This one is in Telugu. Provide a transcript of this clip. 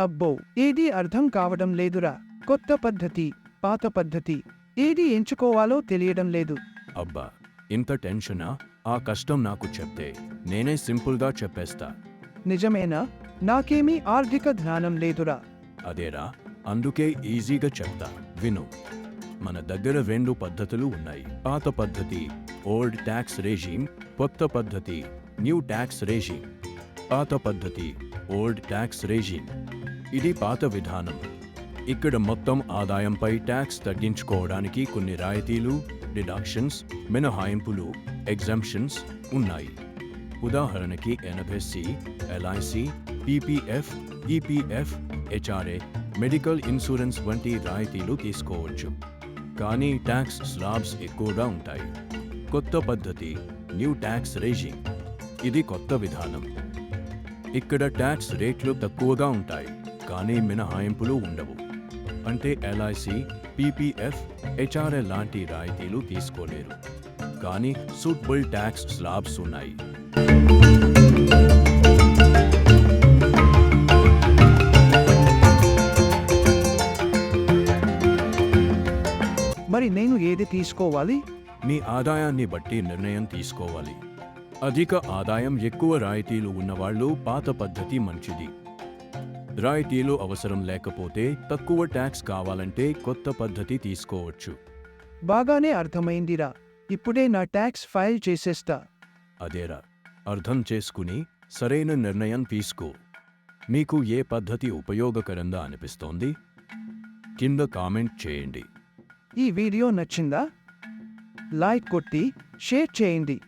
అబ్బో ఏది అర్థం కావడం లేదురా. కొత్త పద్ధతి పాత పద్ధతి. ఏది ఎంచుకోవాలో తెలియడం లేదు. అబ్బా ఇంత టెన్షనా? ఆ కష్టం నాకు చెప్తే నేనే సింపుల్గా చెప్పేస్తా. నిజమేనా? నాకేమీ ఆర్థిక జ్ఞానం లేదురా. అదేరా అందుకే ఈజీగా చెప్తా. విను మన దగ్గర రెండు పద్ధతులు ఉన్నాయి. పాత పద్ధతి ఓల్డ్ ట్యాక్స్ రెజీమ్ కొత్త పద్ధతి న్యూ ట్యాక్స్ రెజీమ్. పాత పద్ధతి ఓల్డ్ ట్యాక్స్ రెజీమ్. ఇది పాత విధానం. ఇక్కడ మొత్తం ఆదాయంపై ట్యాక్స్ తగ్గించుకోవడానికి కొన్ని రాయితీలు డిడక్షన్స్ మినహాయింపులు ఎగ్జామ్షన్స్ ఉన్నాయి. ఉదాహరణకి NFSC LIC PPF EPF HRA medical insurance వంటి రాయితీలు తీసుకోవచ్చు. కానీ ట్యాక్స్ స్లాబ్స్ ఎక్కువగా ఉంటాయి. కొత్త పద్ధతి న్యూ ట్యాక్స్ రేజింగ్. ఇది కొత్త విధానం. ఇక్కడ ట్యాక్స్ రేట్లు తక్కువగా ఉంటాయి. కానీ మినహాయింపులు ఉండవు. అంటే ఎల్ఐసి పీపీఎఫ్ హెచ్ఆర్ఏ లాంటి రాయితీలు తీసుకోలేరు. కానీ సూటబుల్ ట్యాక్స్ స్లాబ్స్ ఉన్నాయి. మరి నేను ఏది తీసుకోవాలి? మీ ఆదాయాన్ని బట్టి నిర్ణయం తీసుకోవాలి. అధిక ఆదాయం ఎక్కువ రాయితీలు ఉన్నవాళ్ళు పాత పద్ధతి మంచిది. రాయితీలు అవసరం లేకపోతే తక్కువ ట్యాక్స్ కావాలంటే కొత్త పద్ధతి తీసుకోవచ్చు. బాగానే అర్థమైందిరా. ఇప్పుడే నా ట్యాక్స్ ఫైల్ చేసేస్తా. అదేరా. అర్థం చేసుకుని సరైన నిర్ణయం తీసుకో. మీకు ఏ పద్ధతి ఉపయోగకరంగా అనిపిస్తోంది? కింద కామెంట్ చేయండి. ఈ వీడియో నచ్చిందా? లైక్ కొట్టి షేర్ చేయండి.